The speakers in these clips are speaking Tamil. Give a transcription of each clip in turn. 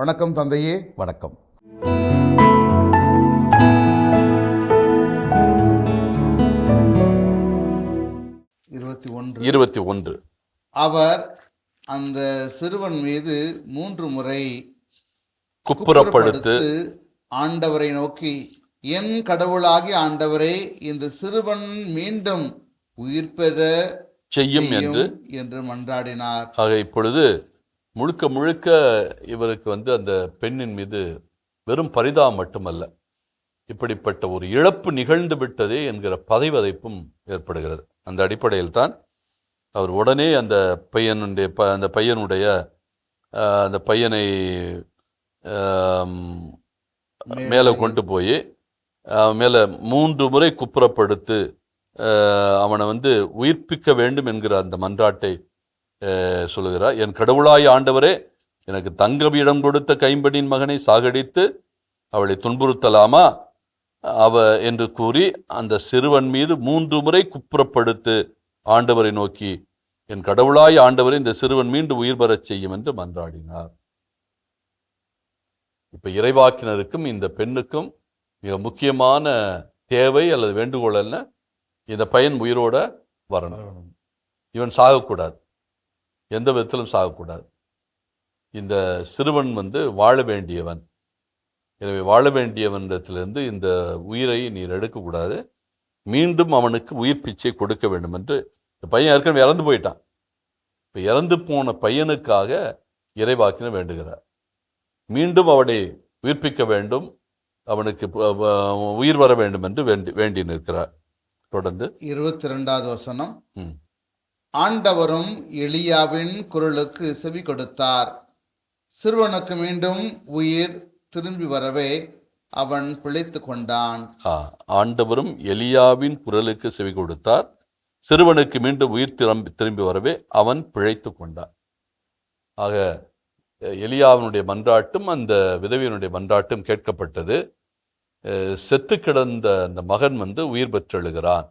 வணக்கம் தந்தையே. வணக்கம். இருபத்தி ஒன்று. இருபத்தி ஒன்று. அவர் அந்த சிறுவன் மீது மூன்று முறை குப்புறப்படுத்து ஆண்டவரை நோக்கி என் கடவுளாகி ஆண்டவரே இந்த சிறுவன் மீண்டும் உயிர் பெற செய்யும் என்று மன்றாடினார். ஆக இப்பொழுது முழுக்க முழுக்க இவருக்கு வந்து அந்த பெண்ணின் மீது வெறும் பரிதாபம் மட்டுமல்ல. இப்படிப்பட்ட ஒரு இழப்பு நிகழ்ந்து விட்டதே என்கிற பதைவதைப்பும் ஏற்படுகிறது. அந்த அடிப்படையில் தான் அவர் உடனே அந்த பையனுடைய ப அந்த பையனுடைய அந்த பையனை மேலே கொண்டு போய் மேலே மூன்று முறை குப்புறப்படுத்து அவனை வந்து உயிர்ப்பிக்க வேண்டும் என்கிற அந்த மன்றாட்டை சொல்லுகிறார் என் கடவுளாய் ஆண்டவரே எனக்கு தங்க இடம் கொடுத்த கைம்படியின் மகனை சாகடித்து அவளை துன்புறுத்தலாமா? அவ என்று கூறி அந்த சிறுவன் மீது மூன்று முறை குப்புறப்படுத்து ஆண்டவரை நோக்கி என் கடவுளாய் ஆண்டவரை இந்த சிறுவன் மீண்டும் உயிர் பெறச் செய்யும் என்று மன்றாடினார். இப்ப இறைவாக்கினருக்கும் இந்த பெண்ணுக்கும் மிக முக்கியமான தேவை அல்லது வேண்டுகோள் என்ன? இந்த பையன் உயிரோட வரணும். இவன் சாகக்கூடாது. எந்த விதத்திலும் சாகக்கூடாது. இந்த சிறுவன் வந்து வாழ வேண்டியவன். எனவே வாழ வேண்டியவனிடத்திலிருந்து இந்த உயிரை நீர் எடுக்கக்கூடாது. மீண்டும் அவனுக்கு உயிர் பிச்சை கொடுக்க வேண்டும் என்று இந்த பையன் ஏற்கனவே இறந்து போயிட்டான். இப்போ இறந்து போன பையனுக்காக இறைவாக்கின வேண்டுகிறார். மீண்டும் அவனை உயிர்ப்பிக்க வேண்டும். அவனுக்கு உயிர் வர வேண்டும் என்று வேண்டி வேண்டி நிற்கிறார். தொடர்ந்து இருபத்தி ரெண்டாவது வசனம். ம். ஆண்டவரும் எளியாவின் குரலுக்கு செவி கொடுத்தார். சிறுவனுக்கு மீண்டும் உயிர் திரும்பி வரவே அவன் பிழைத்து கொண்டான். ஆ, ஆண்டவரும் எலியாவின் குரலுக்கு செவி கொடுத்தார். சிறுவனுக்கு மீண்டும் உயிர் திரும்பி திரும்பி வரவே அவன் பிழைத்து கொண்டான். ஆக எலியாவினுடைய மன்றாட்டும் அந்த விதவியனுடைய மன்றாட்டும் கேட்கப்பட்டது. செத்து கிடந்த அந்த மகன் வந்து உயிர் பெற்றெழுகிறான்.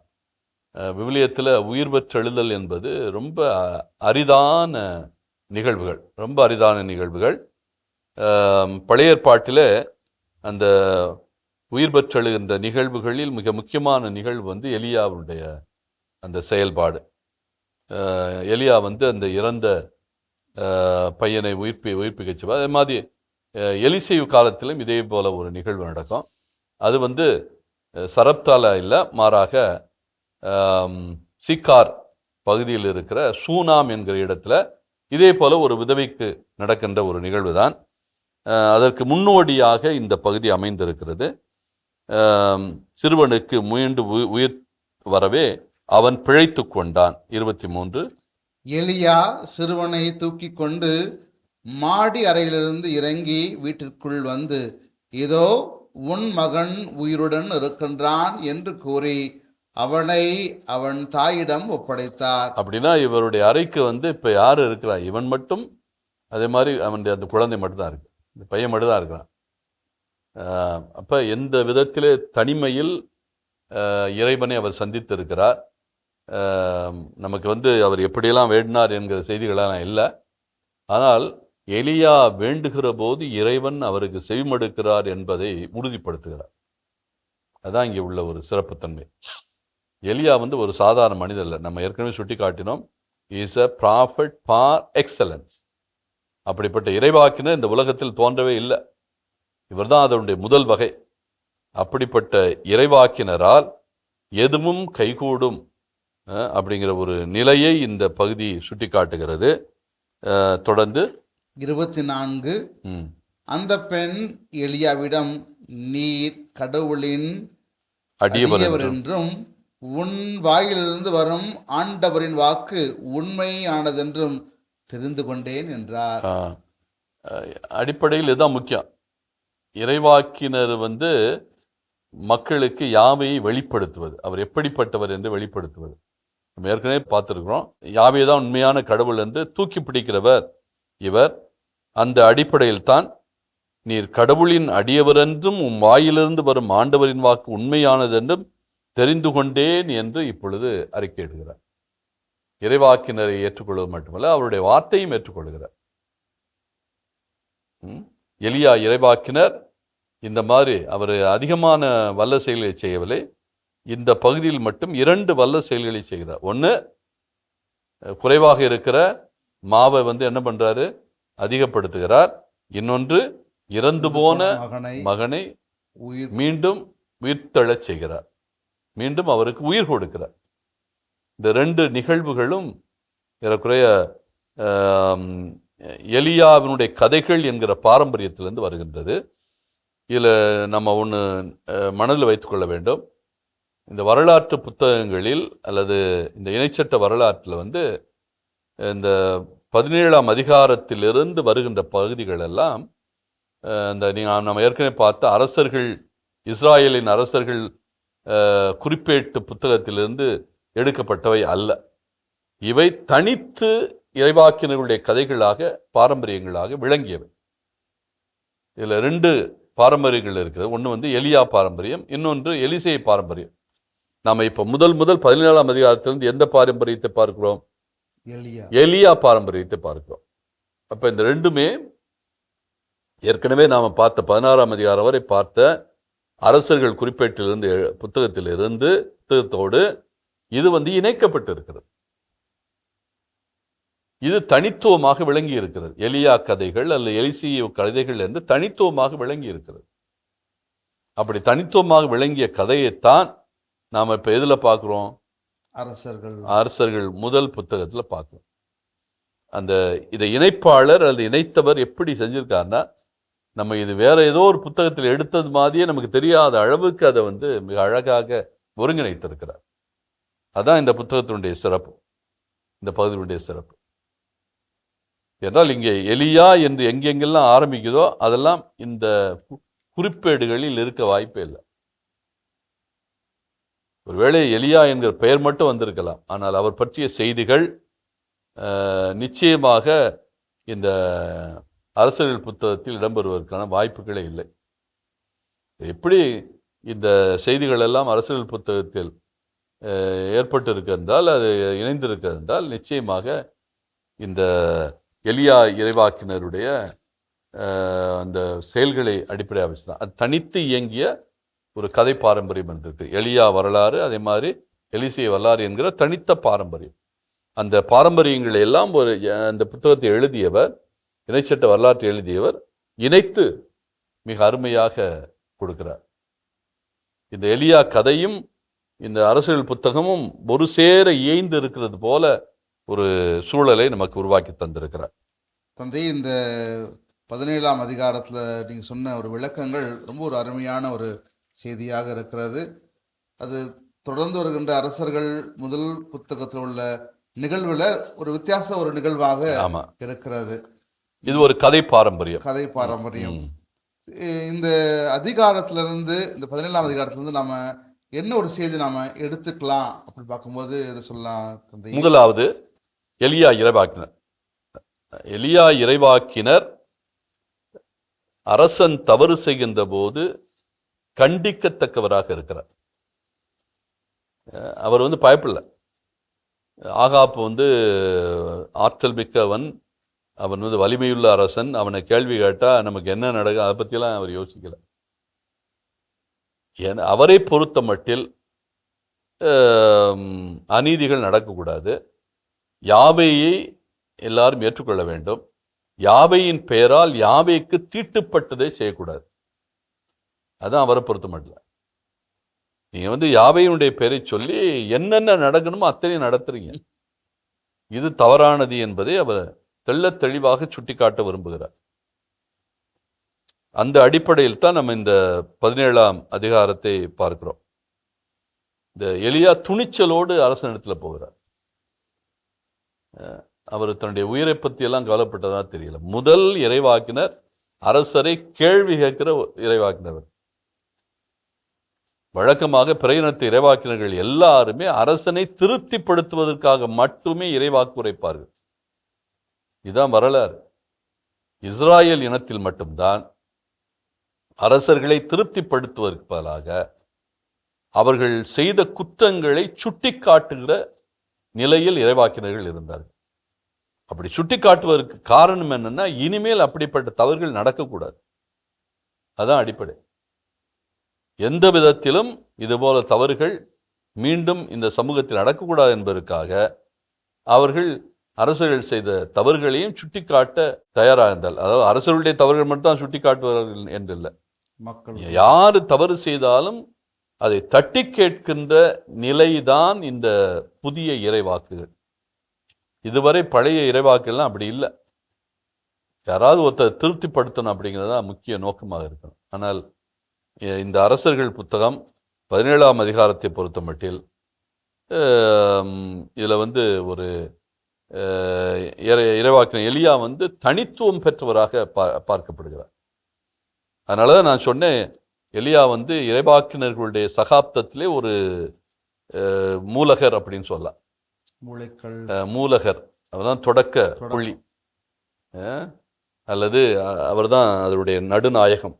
விவிலியத்தில் உயிர் பெற்றெழுதல் என்பது ரொம்ப அரிதான நிகழ்வுகள் ரொம்ப அரிதான நிகழ்வுகள். அஹ், பழைய ஏற்பாட்டில் அந்த உயிர் பெற்றெழுகின்ற நிகழ்வுகளில் மிக முக்கியமான நிகழ்வு வந்து எலியாவுடைய அந்த செயல்பாடு. எலியா வந்து அந்த இறந்த பையனை உயிர்ப்பி உயிர்ப்பிக்க செய்வார் அதே மாதிரி அஹ், காலத்திலும் இதே போல ஒரு நிகழ்வு நடக்கும். அது வந்து சரப்தால இல்லை மாறாக சிக்கார் பகுதியில் இருக்கிற சூனாம் என்கிற இடத்துல இதே போல ஒரு விதவைக்கு நடக்கின்ற ஒரு நிகழ்வு தான் அதற்கு முன்னோடியாக இந்த பகுதி அமைந்திருக்கிறது. சிறுவனுக்கு மீண்டு உயிர் வரவே அவன் பிழைத்து கொண்டான். இருபத்தி மூன்று. எலியா சிறுவனை தூக்கி கொண்டு மாடி அறையிலிருந்து இறங்கி வீட்டிற்குள் வந்து இதோ உன் மகன் உயிருடன் இருக்கின்றான் என்று கூறி அவனை அவன் தாயிடம் ஒப்படைத்தார். அப்படின்னா இவருடைய அறைக்கு வந்து இப்போ யார் இருக்கிறா? இவன் மட்டும் அதே மாதிரி அவனுடைய அந்த குழந்தை மட்டும்தான் இருக்கு. இந்த பையன் மட்டும்தான் இருக்கிறான். அப்போ அப்ப எந்த விதத்திலே தனிமையில் இறைவனை அவர் சந்தித்திருக்கிறார்? நமக்கு வந்து அவர் எப்படியெல்லாம் வேண்டினார் என்கிற செய்திகளெல்லாம் இல்லை. ஆனால் எலியா வேண்டுகிற போது இறைவன் அவருக்கு செவிமடுக்கிறார் என்பதை உறுதிப்படுத்துகிறார். அதான் இங்கே உள்ள ஒரு சிறப்புத்தன்மை. எலியா வந்து ஒரு சாதாரண மனிதர் இல்லை. நம்ம ஏற்கனவே சுட்டி காட்டினோம் is a prophet for excellence அப்படிப்பட்ட இறைவாக்கினர் இந்த உலகத்தில் தோன்றவே இல்லை. இவர்தான் அதனுடைய முதல் வகை. அப்படிப்பட்ட இறைவாக்கினரால் எதுவும் கைகூடும் அப்படிங்கிற ஒரு நிலையை இந்த பகுதி சுட்டிக்காட்டுகிறது. அஹ், தொடர்ந்து இருபத்தி நான்கு அந்த பெண் எலியாவிடம் நீர் கடவுளின் அடியவர் என்றும் உன் வாயிலிருந்து வரும் ஆண்டவரின் வாக்கு உண்மையானதென்றும் தெரிந்து கொண்டேன் என்றார். அடிப்படையில் இதுதான் முக்கியம். இறைவாக்கினர் வந்து மக்களுக்கு யாவையை வெளிப்படுத்துவது? அவர் எப்படிப்பட்டவர் என்று வெளிப்படுத்துவது? நம்ம ஏற்கனவே பார்த்துருக்குறோம். யாவை தான் உண்மையான கடவுள் என்று தூக்கி பிடிக்கிறவர்? இவர் அந்த அடிப்படையில் தான் நீர் கடவுளின் அடியவர் என்றும் உம் வாயிலிருந்து வரும் ஆண்டவரின் வாக்கு உண்மையானதென்றும் தெரிந்து கொண்டேன் என்று இப்பொழுது அறிக்கையிடுகிறார். இறைவாக்கினரை ஏற்றுக்கொள்வது மட்டுமல்ல அவருடைய வார்த்தையும் ஏற்றுக்கொள்கிறார்? எலியா இறைவாக்கினர் இந்த மாதிரி அவர் அதிகமான வல்ல செயல்களை செய்யவில்லை. இந்த பகுதியில் மட்டும் இரண்டு வல்ல செயல்களை செய்கிறார். ஒன்று குறைவாக இருக்கிற மாவை வந்து என்ன பண்றாரு? அதிகப்படுத்துகிறார். இன்னொன்று இறந்து போன மகனை மகனை மீண்டும் உயிர்த்தெழச் செய்கிறார். மீண்டும் அவருக்கு உயிர் கொடுக்கிறார். இந்த ரெண்டு நிகழ்வுகளும் ஏறக்குறைய எலியாவினுடைய கதைகள் என்கிற பாரம்பரியத்திலிருந்து வருகின்றது. இதில் நம்ம ஒன்று மனதில் வைத்துக்கொள்ள வேண்டும். இந்த வரலாற்று புத்தகங்களில் அல்லது இந்த இணைச்சட்ட வரலாற்றில் வந்து இந்த பதினேழாம் அதிகாரத்திலிருந்து வருகின்ற பகுதிகள் எல்லாம் இந்த நீங்கள் நம்ம ஏற்கனவே பார்த்த அரசர்கள் இஸ்ராயலின் அரசர்கள் குறிப்பேட்டு புத்தகத்திலிருந்து எடுக்கப்பட்டவை அல்ல. இவை தனித்து இறைவாக்கினர்களுடைய கதைகளாக பாரம்பரியங்களாக விளங்கியவை. இதில் ரெண்டு பாரம்பரியங்கள் இருக்குது. ஒன்று வந்து எலியா பாரம்பரியம் இன்னொன்று எலிசை பாரம்பரியம். நாம் இப்போ முதல் முதல் பதினேழாம் அதிகாரத்திலிருந்து எந்த பாரம்பரியத்தை பார்க்கிறோம்? எலியா. எலியா பாரம்பரியத்தை பார்க்கிறோம். அப்போ இந்த ரெண்டுமே ஏற்கனவே நாம் பார்த்த பதினாறாம் அதிகாரம் வரை பார்த்த அரசர்கள் குறிப்பேட்டிலிருந்து புத்தகத்திலிருந்து புத்தகத்தோடு இது வந்து இணைக்கப்பட்டு இருக்கிறது இது தனித்துவமாக விளங்கி இருக்கிறது எலியா கதைகள் அல்லது எலிசிய கதைகள் என்று தனித்துவமாக விளங்கி இருக்கிறது அப்படி தனித்துவமாக விளங்கிய கதையைத்தான் நாம் இப்போ எதில் பார்க்குறோம்? அரசர்கள். அரசர்கள் முதல் புத்தகத்துல பார்க்கலாம் அந்த இதை இணைப்பாளர் அல்லது இணைத்தவர் எப்படி செஞ்சிருக்காருன்னா நம்ம இது வேற ஏதோ ஒரு புத்தகத்தில் எடுத்தது மாதிரியே நமக்கு தெரியாத அளவுக்கு அதை வந்து மிக அழகாக ஒருங்கிணைத்திருக்கிறார். அதான் இந்த புத்தகத்தினுடைய சிறப்பு. இந்த பகுதியினுடைய சிறப்பு. என்றால் இங்கே எலியா என்று எங்கெங்கெல்லாம் ஆரம்பிக்குதோ அதெல்லாம் இந்த குறிப்பேடுகளில் இருக்க வாய்ப்பே இல்லை. ஒருவேளை எலியா என்கிற பெயர் மட்டும் வந்திருக்கலாம். ஆனால் அவர் பற்றிய செய்திகள் நிச்சயமாக இந்த அரசியல் புத்தகத்தில் இடம்பெறுவதற்கான வாய்ப்புகளே இல்லை. எப்படி இந்த செய்திகள் எல்லாம் அரசியல் புத்தகத்தில் ஏற்பட்டு ஏற்பட்டிருக்கு அது இணைந்திருக்கின்றால் நிச்சயமாக இந்த எலியா இறைவாக்கினருடைய அந்த செயல்களை அடிப்படையாக வச்சு தான். அது தனித்து இயங்கிய ஒரு கதை பாரம்பரியம் இருந்திருக்கு எலியா வரலாறு அதே மாதிரி எலிசிய வரலாறு என்கிற தனித்த பாரம்பரியம். அந்த பாரம்பரியங்களை எல்லாம் ஒரு அந்த புத்தகத்தை எழுதியவர் இணைச்சட்ட வரலாற்றை எழுதியவர் இணைத்து மிக அருமையாக கொடுக்கிறார். இந்த எலியா கதையும் இந்த அரசியல் புத்தகமும் ஒரு சேர இயைந்து இருக்கிறது போல ஒரு சூழலை நமக்கு உருவாக்கி தந்திருக்கிறார். தந்தை இந்த பதினேழாம் அதிகாரத்தில் நீங்கள் சொன்ன ஒரு விளக்கங்கள் ரொம்ப ஒரு அருமையான ஒரு செய்தியாக இருக்கிறது. அது தொடர்ந்து வருகின்ற அரசர்கள் முதல் புத்தகத்தில் உள்ள நிகழ்வில் ஒரு வித்தியாச ஒரு நிகழ்வாக இருக்கிறது. இது ஒரு கதை பாரம்பரியம். கதை பாரம்பரியம். இந்த அதிகாரத்திலிருந்து இந்த பதினேழாம் அதிகாரத்திலிருந்து நாம என்ன ஒரு செய்தி நாம எடுத்துக்கலாம் அப்படி பார்க்கும்போது இதை சொல்லலாம் முதலாவது எலியா இறைவாக்கினர். எலியா இறைவாக்கினர் அரசன் தவறு செய்கின்ற போது கண்டிக்கத்தக்கவராக இருக்கிறார். அவர் வந்து பயப்படல ஆகாப்பு வந்து ஆற்றல் மிக்கவன் அவன் வந்து வலிமையுள்ள அரசன். அவனை கேள்வி கேட்டால் நமக்கு என்ன நடக்கும்? அதை பற்றிலாம் அவர் யோசிக்கல. ஏன்னா அவரை பொறுத்த மட்டில் அநீதிகள் நடக்கக்கூடாது. யாவையை எல்லாரும் ஏற்றுக்கொள்ள வேண்டும். யாவையின் பெயரால் யாவைக்கு தீட்டுப்பட்டதை செய்யக்கூடாது. அதுதான் அவரை பொறுத்த மட்டும் நீங்கள் வந்து யாவையினுடைய பெயரை சொல்லி என்னென்ன நடக்கணுமோ அத்தனையும் நடத்துறீங்க. இது தவறானது என்பதை அவர் தெள்ள தெளிவாக சுட்டிக்காட்ட விரும்புகிறார். அந்த அடிப்படையில் தான் நம்ம இந்த பதினேழாம் அதிகாரத்தை பார்க்கிறோம். இந்த எலியா துணிச்சலோடு அரசனிடத்தில் போகிறார். அவர் தன்னுடைய உயிரை பத்தி எல்லாம் கவலைப்பட்டதா தெரியல. முதல் இறைவாக்கினர் அரசரை கேள்வி கேட்கிற இறைவாக்கினவர். வழக்கமாக பிறையினத்து இறைவாக்கினர்கள் எல்லாருமே அரசனை திருப்திப்படுத்துவதற்காக மட்டுமே இறைவாக்கு உரைப்பார்கள் இதுதான் வரலாறு. இஸ்ராயேல் இனத்தில் மட்டும்தான் அரசர்களை திருப்திப்படுத்துவதற்கு பதிலாக அவர்கள் செய்த குற்றங்களை சுட்டிக்காட்டுகிற நிலையில் இறைவாக்கினர்கள் இருந்தார்கள். அப்படி சுட்டி காட்டுவதற்கு காரணம் என்னன்னா இனிமேல் அப்படிப்பட்ட தவறுகள் நடக்கக்கூடாது. அதான் அடிப்படை. எந்த விதத்திலும் இதுபோல தவறுகள் மீண்டும் இந்த சமூகத்தில் நடக்கக்கூடாது என்பதற்காக அவர்கள் அரசர்கள் செய்த தவறுகளையும் சுட்டிக்காட்ட தயாராக இருந்தால் அதாவது அரசர்களுடைய தவறுகள் மட்டும் தான் சுட்டிக்காட்டுவார்கள் என்றில்லை. மக்கள் யாரு தவறு செய்தாலும் அதை தட்டி கேட்கின்ற நிலைதான் இந்த புதிய இறைவாக்குகள். இதுவரை பழைய இறைவாக்குகள்லாம் அப்படி இல்லை. யாராவது ஒருத்தர் திருப்திப்படுத்தணும் அப்படிங்கிறது தான் முக்கிய நோக்கமாக இருக்கணும். ஆனால் இந்த அரசர்கள் புத்தகம் பதினேழாம் அதிகாரத்தை பொறுத்த மட்டில் இதில் வந்து ஒரு இறைவாக்கின எலியா வந்து தனித்துவம் பெற்றவராக பா பார்க்கப்படுகிறார். அதனால தான் நான் சொன்னேன் எலியா வந்து இறைவாக்கினர்களுடைய சகாப்தத்திலே ஒரு மூலகர் அப்படின்னு சொல்லலாம். மூலகர். அவர்தான் தொடக்க தொடக்கம். புள்ளி. அல்லது அ- அவர்தான் அதனுடைய நடுநாயகம்.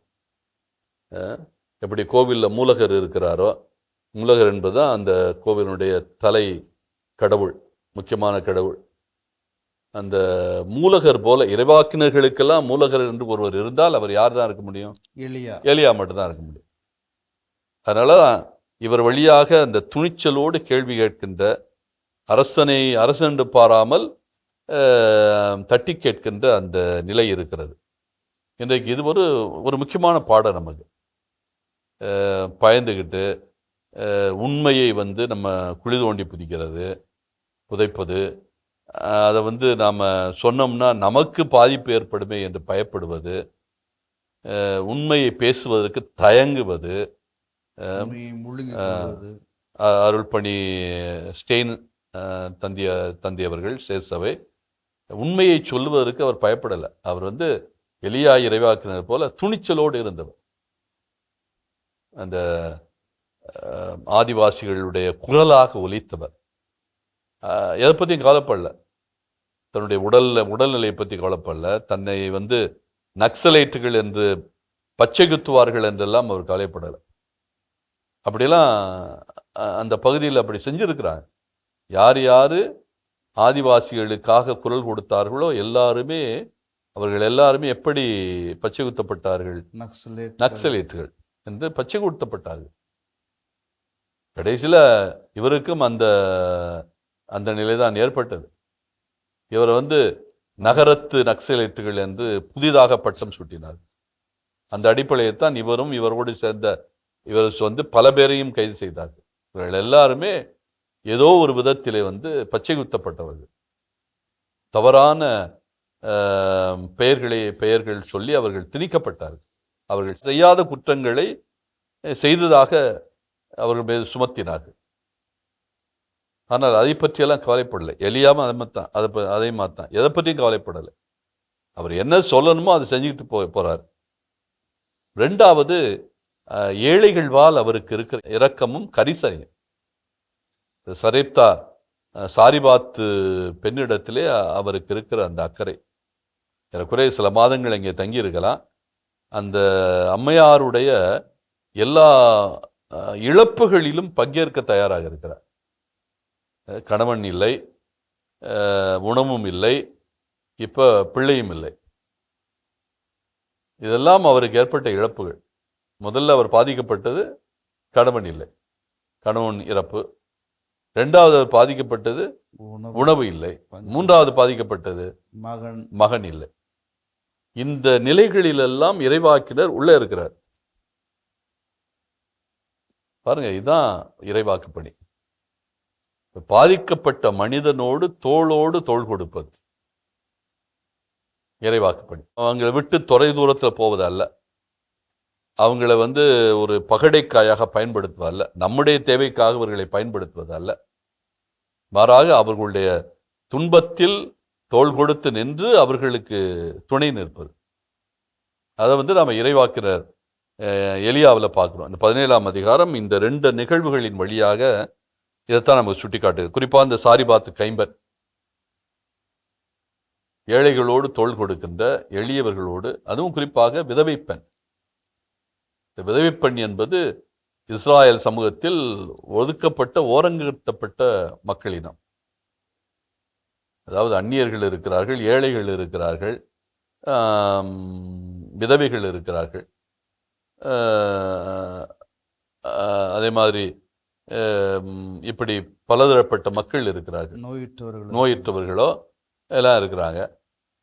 எப்படி கோவிலில் மூலகர் இருக்கிறாரோ மூலகர் என்பதுதான் அந்த கோவிலுடைய தலை கடவுள் முக்கியமான கடவுள். அந்த மூலகர் போல இறைவாக்கினர்களுக்கெல்லாம் மூலகர் என்று ஒருவர் இருந்தால் அவர் யார் தான் இருக்க முடியும்? எளியா ஏலியா மட்டும்தான் இருக்க முடியும். அதனால தான் இவர் வழியாக அந்த துணிச்சலோடு கேள்வி கேட்கின்ற அரசனை அரசன் என்று பாராமல் தட்டி கேட்கின்ற அந்த நிலை இருக்கிறது. இன்றைக்கு இது ஒரு ஒரு முக்கியமான பாடம் நமக்கு. பயந்துக்கிட்டு உண்மையை வந்து நம்ம குழி தோண்டி புதிக்கிறது புதைப்பது அதை வந்து நாம் சொன்னோம்னா நமக்கு பாதிப்பு ஏற்படுமே என்று பயப்படுவது உண்மையை பேசுவதற்கு தயங்குவது அருள்பணி ஸ்டெயின் தந்திய தந்தியவர்கள் சேசவை உண்மையை சொல்லுவதற்கு அவர் பயப்படலை. அவர் வந்து எலியா இறைவாக்கினர் போல துணிச்சலோடு இருந்தவர். அந்த ஆதிவாசிகளுடைய குரலாக ஒலித்தவர். எதை பற்றியும் கவலைப்படல. தன்னுடைய உடல்ல உடல்நிலையை பற்றி கவலைப்படல. தன்னை வந்து நக்சலைட்டுகள் என்று பச்சை குத்துவார்கள் என்றெல்லாம் அவர் கவலைப்படலை. அப்படியெல்லாம் அந்த பகுதியில் அப்படி செஞ்சிருக்கிறாங்க. யார் யார் ஆதிவாசிகளுக்காக குரல் கொடுத்தார்களோ எல்லாருமே அவர்கள் எல்லாருமே எப்படி பச்சை குத்தப்பட்டார்கள் நக்சலேட் நக்சலேட்டுகள் என்று பச்சை குத்தப்பட்டார்கள் கடைசியில இவருக்கும் அந்த அந்த நிலைதான் ஏற்பட்டது. இவர் வந்து நகரத்து நக்சலைட்டுகள் என்று புதிதாக பட்டம் சூட்டினார். அந்த அடிப்படையை தான் இவரும் இவரோடு சேர்ந்த இவர் வந்து பல பேரையும் கைது செய்தார்கள் இவர்கள் எல்லாருமே ஏதோ ஒரு விதத்திலே வந்து பச்சை குத்தப்பட்டவர்கள். தவறான பெயர்களை பெயர்கள் சொல்லி அவர்கள் திணிக்கப்பட்டார்கள். அவர்கள் செய்யாத குற்றங்களை செய்ததாக அவர்கள் மீது சுமத்தினார்கள். ஆனால் அதை பற்றியெல்லாம் கவலைப்படலை. எலியாம அதை தான் அதை ப- மாத்தான். எதை பற்றியும் கவலைப்படலை. அவர் என்ன சொல்லணுமோ அதை செஞ்சுக்கிட்டு போ போகிறார் ரெண்டாவது ஏழைகள் வாழ் அவருக்கு இருக்கிற இரக்கமும் கரிசனையும். சரீப்தா சரேப்தா சாரிபாத்து பெண்ணிடத்திலே அவருக்கு இருக்கிற அந்த அக்கறை. ஏறக்குறைய சில மாதங்கள் இங்கே தங்கியிருக்கலாம். அந்த அம்மையாருடைய எல்லா இழப்புகளிலும் பங்கேற்க தயாராக இருக்கிறார். கணவன் இல்லை உணவும் இல்லை இப்போ பிள்ளையும் இல்லை. இதெல்லாம் அவருக்கு ஏற்பட்ட இழப்புகள். முதல்ல அவர் பாதிக்கப்பட்டது கணவன் இல்லை. கணவன் இறப்பு. ரெண்டாவது அவர் பாதிக்கப்பட்டது உணவு. இல்லை. மூன்றாவது பாதிக்கப்பட்டது மகன். மகன் இல்லை. இந்த நிலைகளிலெல்லாம் இறைவாக்கினர் உள்ள இருக்கிறார். பாருங்க இதுதான் இறைவாக்கு பணி பாதிக்கப்பட்ட மனிதனோடு தோளோடு தோள் கொடுப்பது. இறைவாக்குப்படி அவங்களை அவங்கள விட்டு தொலை தூரத்தில் போவது அல்ல. அவங்கள வந்து ஒரு பகடைக்காயாக பயன்படுத்துவதல்ல. நம்முடைய தேவைக்காக அவர்களை பயன்படுத்துவதல்ல. மாறாக அவர்களுடைய துன்பத்தில் தோள் கொடுத்து நின்று அவர்களுக்கு துணை நிற்பது. அதை வந்து நாம் இறைவாக்கினர் எலியாவில் பார்க்குறோம். இந்த பதினேழாம் அதிகாரம் இந்த ரெண்டு நிகழ்வுகளின் வழியாக இதைத்தான் நமக்கு சுட்டி காட்டுது குறிப்பாக இந்த சாரிபாத்து கைம்பன். ஏழைகளோடு தோள் கொடுக்கின்ற எளியவர்களோடு அதுவும் குறிப்பாக விதவை பெண். இந்த விதவை பெண் என்பது இஸ்ராயல் சமூகத்தில் ஒதுக்கப்பட்ட ஓரங்கட்டப்பட்ட மக்களினம். அதாவது அந்நியர்கள் இருக்கிறார்கள் ஏழைகள் இருக்கிறார்கள் விதவைகள் இருக்கிறார்கள். அதே மாதிரி இப்படி பலதரப்பட்ட மக்கள் இருக்கிறார்கள். நோயுற்றவர்கள். நோயற்றவர்களோ எல்லாம் இருக்கிறாங்க.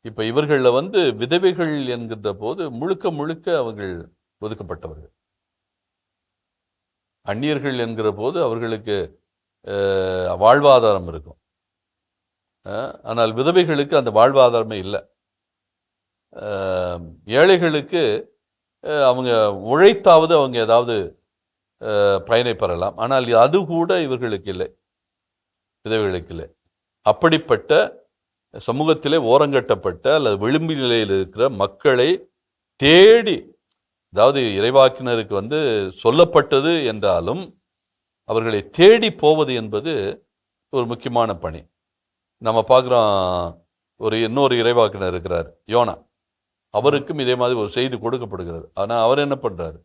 இப்போ இவர்களில் வந்து விதவைகள் என்கின்ற போது முழுக்க முழுக்க அவங்கள் ஒதுக்கப்பட்டவர்கள். அந்நியர்கள் என்கிற போது அவர்களுக்கு வாழ்வாதாரம் இருக்கும். ஆனால் விதவைகளுக்கு அந்த வாழ்வாதாரமே இல்லை. ஏழைகளுக்கு அவங்க உழைத்தாவது அவங்க ஏதாவது பயனை பெறலாம். ஆனால் அது கூட இவர்களுக்கு இல்லை. விதவைகளுக்கு இல்லை. அப்படிப்பட்ட சமூகத்திலே ஓரங்கட்டப்பட்ட அல்லது விளிம்பு நிலையில் இருக்கிற மக்களை தேடி அதாவது இறைவாக்கினருக்கு வந்து சொல்லப்பட்டது என்றாலும் அவர்களை தேடி போவது என்பது ஒரு முக்கியமான பணி. நம்ம பார்க்குறோம் ஒரு இன்னொரு இறைவாக்கினர் இருக்கிறார் யோனா. அவருக்கும் இதே மாதிரி ஒரு செய்தி கொடுக்கப்படுகிறது. ஆனால் அவர் என்ன பண்ணுறாரு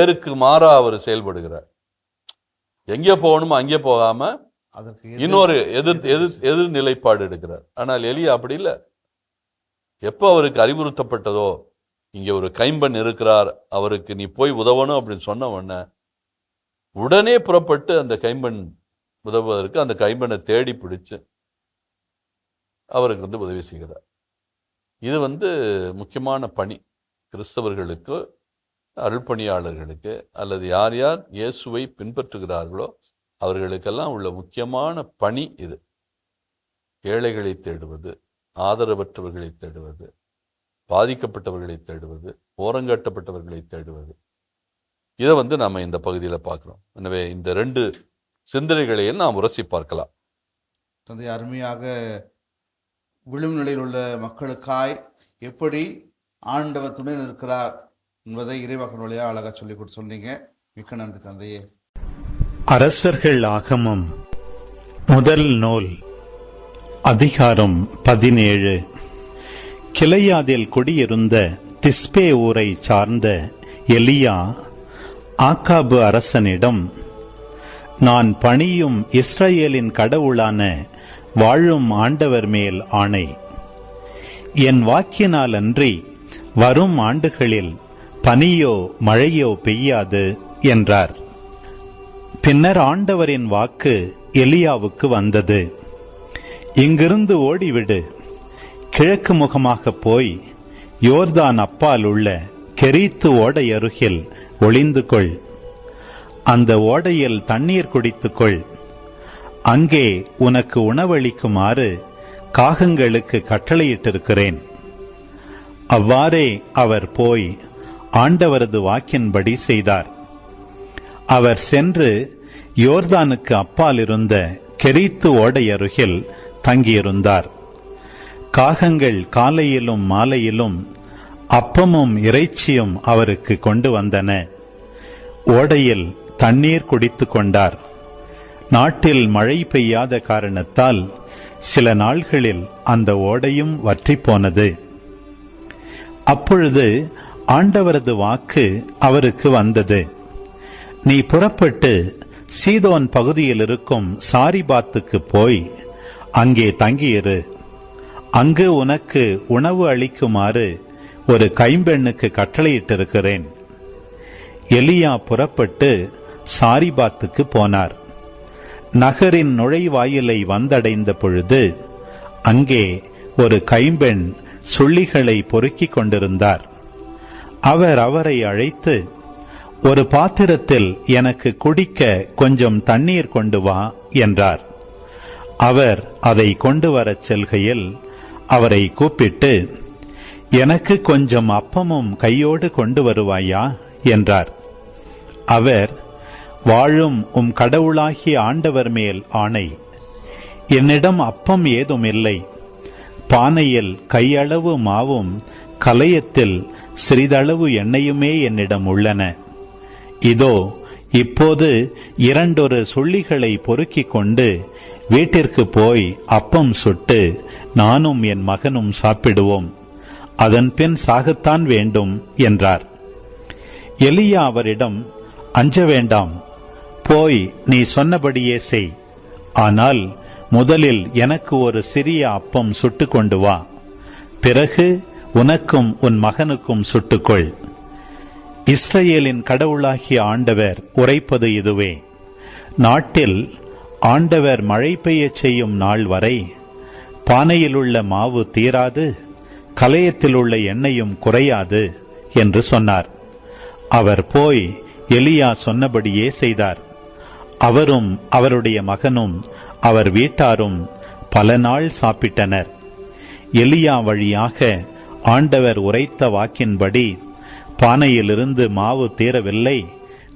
ஏருக்கு மாறா அவர் செயல்படுகிறார். எங்கே போகணுமோ அங்கே போகாம அதற்கு இன்னொரு எதிர் எதிர் எதிர் நிலைப்பாடு எடுக்கிறார். ஆனால் எலியா அப்படி இல்லை. எப்போ அவருக்கு அறிவுறுத்தப்பட்டதோ இங்கே ஒரு கைம்பெண் இருக்கிறார் அவருக்கு நீ போய் உதவணும் அப்படின்னு சொன்ன உடனே உடனே புறப்பட்டு அந்த கைம்பெண் உதவுவதற்கு அந்த கைம்பெண்ணை தேடி பிடிச்சு அவருக்கு வந்து உதவி செய்கிறார். இது வந்து முக்கியமான பணி. கிறிஸ்தவர்களுக்கு அருள்பணியாளர்களுக்கு அல்லது யார் யார் இயேசுவை பின்பற்றுகிறார்களோ அவர்களுக்கெல்லாம் உள்ள முக்கியமான பணி இது. ஏழைகளை தேடுவது ஆதரவற்றவர்களை தேடுவது பாதிக்கப்பட்டவர்களை தேடுவது ஓரங்கட்டப்பட்டவர்களை தேடுவது. இதை வந்து நம்ம இந்த பகுதியில் பார்க்குறோம். எனவே இந்த ரெண்டு சிந்தனைகளையும் நாம் உரசி பார்க்கலாம். தந்தை அருமையாக விழும் நிலையில் உள்ள மக்களுக்காய் எப்படி ஆண்டவர் துணை நிற்கிறார்? என்பதை இறைவாக்கன் வழியாக அழகாக சொல்லி கொடுத்து சொன்னீங்க. மிக்க நன்றி தந்தையே. அரசர்கள் ஆகமம். முதல் நூல். அதிகாரம் பதினேழு. கிளையாதில் குடியிருந்த திஸ்பே ஊரை சார்ந்த எலியா ஆக்காபு அரசனிடம் நான் பணியும் இஸ்ரேலின் கடவுளான வாழும் ஆண்டவர் மேல் ஆணை. என் வாக்கினால் அன்றி வரும் ஆண்டுகளில் பனியோ மழையோ பெய்யாது என்றார். பின்னர் ஆண்டவரின் வாக்கு எலியாவுக்கு வந்தது. இங்கிருந்து ஓடிவிடு. கிழக்கு முகமாக போய் யோர்தான் அப்பால் உள்ள கெரீத்து ஓடை அருகில் ஒளிந்து கொள். அந்த ஓடையில் தண்ணீர் குடித்துக்கொள் அங்கே உனக்கு உணவளிக்குமாறு காகங்களுக்கு கட்டளையிட்டிருக்கிறேன். அவ்வாறே அவர் போய் ஆண்டவரது வாக்கின்படி செய்தார். அவர் சென்று யோர்தானுக்கு அப்பால் இருந்த கெரித்து ஓடையருகில் தங்கியிருந்தார். காகங்கள் காலையிலும் மாலையிலும் அப்பமும் இறைச்சியும் அவருக்கு கொண்டு வந்தன. ஓடையில் தண்ணீர் குடித்து கொண்டார். நாட்டில் மழை பெய்யாத காரணத்தால் சில நாள்களில் அந்த ஓடையும் வற்றி போனது. அப்பொழுது ஆண்டவரது வாக்கு அவருக்கு வந்தது. நீ புறப்பட்டு சீதோன் பகுதியில் இருக்கும் சாரிபாத்துக்கு போய் அங்கே தங்கியிரு. அங்கு உனக்கு உணவு அளிக்குமாறு ஒரு கைம்பெண்ணுக்கு கட்டளையிட்டிருக்கிறேன். எலியா புறப்பட்டு சாரிபாத்துக்கு போனார். நகரின் நுழைவாயிலை வந்தடைந்த பொழுது அங்கே ஒரு கைம்பெண் சுள்ளிகளை பொறுக்கிக் கொண்டிருந்தார். அவர் அவரை அழைத்து ஒரு பாத்திரத்தில் எனக்கு குடிக்க கொஞ்சம் தண்ணீர் கொண்டு வா என்றார். அவர் அதை கொண்டு வரச் செல்கையில் அவரை கூப்பிட்டு எனக்கு கொஞ்சம் அப்பமும் கையோடு கொண்டு வருவாயா? என்றார். அவர் வாழும் உம் கடவுளாகிய ஆண்டவர் மேல் ஆணை. என்னிடம் அப்பம் ஏதும் இல்லை. பானையில் கையளவு மாவும் கலையத்தில் சிறிதளவு எண்ணெயுமே என்னிடம் உள்ளன. இதோ இப்போது இரண்டொரு சுள்ளிகளை பொறுக்கிக் கொண்டு வீட்டிற்கு போய் அப்பம் சுட்டு நானும் என் மகனும் சாப்பிடுவோம். அதன்பின் சாகத்தான் வேண்டும் என்றார். எலியா அவரிடம் அஞ்ச வேண்டாம். போய் நீ சொன்னபடியே செய். ஆனால் முதலில் எனக்கு ஒரு சிறிய அப்பம் சுட்டு கொண்டு வா. பிறகு உனக்கும் உன் மகனுக்கும் சுட்டுக்கொள். இஸ்ரேலின் கடவுளாகிய ஆண்டவர் உரைப்பது இதுவே. நாட்டில் ஆண்டவர் மழை பெய்யச் செய்யும் நாள் வரை பானையில் உள்ள மாவு தீராது கலையத்தில் உள்ள எண்ணெயும் குறையாது என்று சொன்னார். அவர் போய் எலியா சொன்னபடியே செய்தார். அவரும் அவருடைய மகனும் அவர் வீட்டாரும் பல நாள் சாப்பிட்டனர். எலியா வழியாக ஆண்டவர் உரைத்த வாக்கின்படி பானையிலிருந்து மாவு தீரவில்லை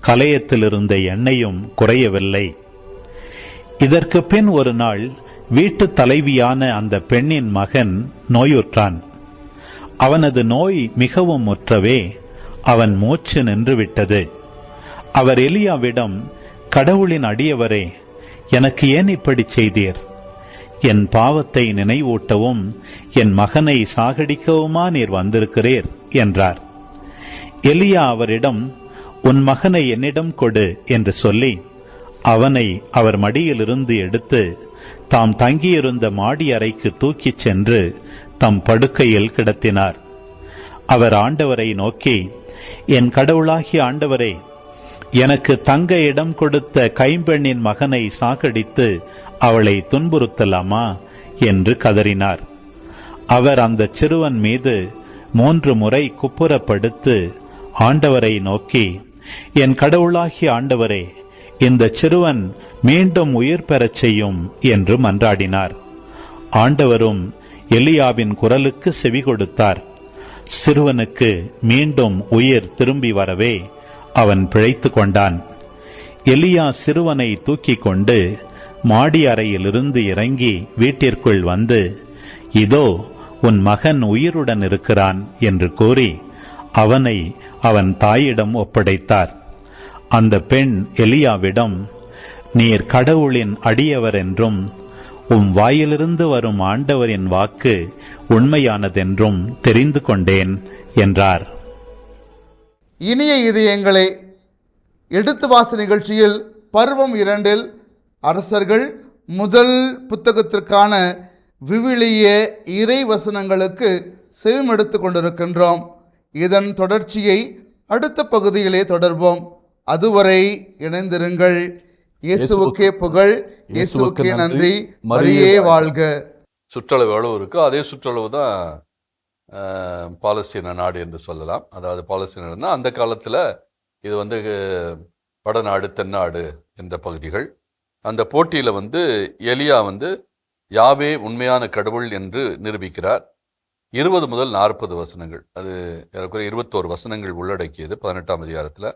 கலையத்திலிருந்த எண்ணெயும் குறையவில்லை. இதற்கு பின் ஒரு நாள் வீட்டு தலைவியான அந்த பெண்ணின் மகன் நோயுற்றான். அவனது நோய் மிகவும் முற்றவே அவன் மூச்சு நின்றுவிட்டது. அவர் எலியாவிடம் கடவுளின் அடியவரே எனக்கு ஏன் இப்படி செய்தீர்? என் பாவத்தை நினைவூட்டவும் என் மகனை சாகடிக்கவுமா நீர் வந்திருக்கிறீர் என்றார். எலியா அவரிடம் உன் மகனை என்னிடம் கொடு என்று சொல்லி அவனை அவர் மடியிலிருந்து எடுத்து தாம் தங்கியிருந்த மாடி அறைக்கு தூக்கிச் சென்று தம் படுக்கையில் கிடத்தினார். அவர் ஆண்டவரை நோக்கி என் கடவுளாகிய ஆண்டவரே எனக்கு தங்க இடம் கொடுத்த கைம்பெண்ணின் மகனை சாகடித்து அவளை துன்புறுத்தலாமா? என்று கதறினார். அவர் அந்த சிறுவன் மீது மூன்று முறை குப்புறப்படுத்து ஆண்டவரை நோக்கி என் கடவுளாகிய ஆண்டவரே இந்த சிறுவன் மீண்டும் உயிர் பெறச் செய்யும் என்று மன்றாடினார். ஆண்டவரும் எலியாவின் குரலுக்கு செவி கொடுத்தார். சிறுவனுக்கு மீண்டும் உயிர் திரும்பி வரவே அவன் பிழைத்து கொண்டான். எலியா சிறுவனை தூக்கிக் கொண்டு மாடி அறையிலிருந்து இறங்கி வீட்டிற்குள் வந்து இதோ உன் மகன் உயிருடன் இருக்கிறான் என்று கூறி அவனை அவன் தாயிடம் ஒப்படைத்தார். அந்த பெண் எலியாவிடம் நீர் கடவுளின் அடியவர் என்றும் உம் வாயிலிருந்து வரும் ஆண்டவரின் வாக்கு உண்மையானதென்றும் தெரிந்து கொண்டேன் என்றார். இனிய இதயங்களே எடுத்து வாச நிகழ்ச்சியில் பருவம் இரண்டில் அரசர்கள் முதல் புத்தகத்திற்கான விவிலிய இறை வசனங்களுக்கு செவிமெடுத்து கொண்டிருக்கின்றோம். இதன் தொடர்ச்சியை அடுத்த பகுதியிலே தொடர்வோம். அதுவரை இணைந்திருங்கள். இயேசுவுக்கே புகழ். இயேசுவுக்கே நன்றி. மரியே வாழ்க. சுற்றளவு எவ்வளவு இருக்கோ. அதே சுற்றளவு தான் பாலஸ்தீன நாடு என்று சொல்லலாம். அதாவது பாலஸ்தீனம்னா அந்த காலத்தில் இது வந்து வடநாடு தென்னாடு என்ற பகுதிகள். அந்த போட்டியில் வந்து எலியா வந்து யாவே உண்மையான கடவுள் என்று நிரூபிக்கிறார். இருபது முதல் நாற்பது வசனங்கள். அது ஏறக்குறைய இருபத்தோரு வசனங்கள் உள்ளடக்கியது பதினெட்டாம் அதிகாரத்தில்.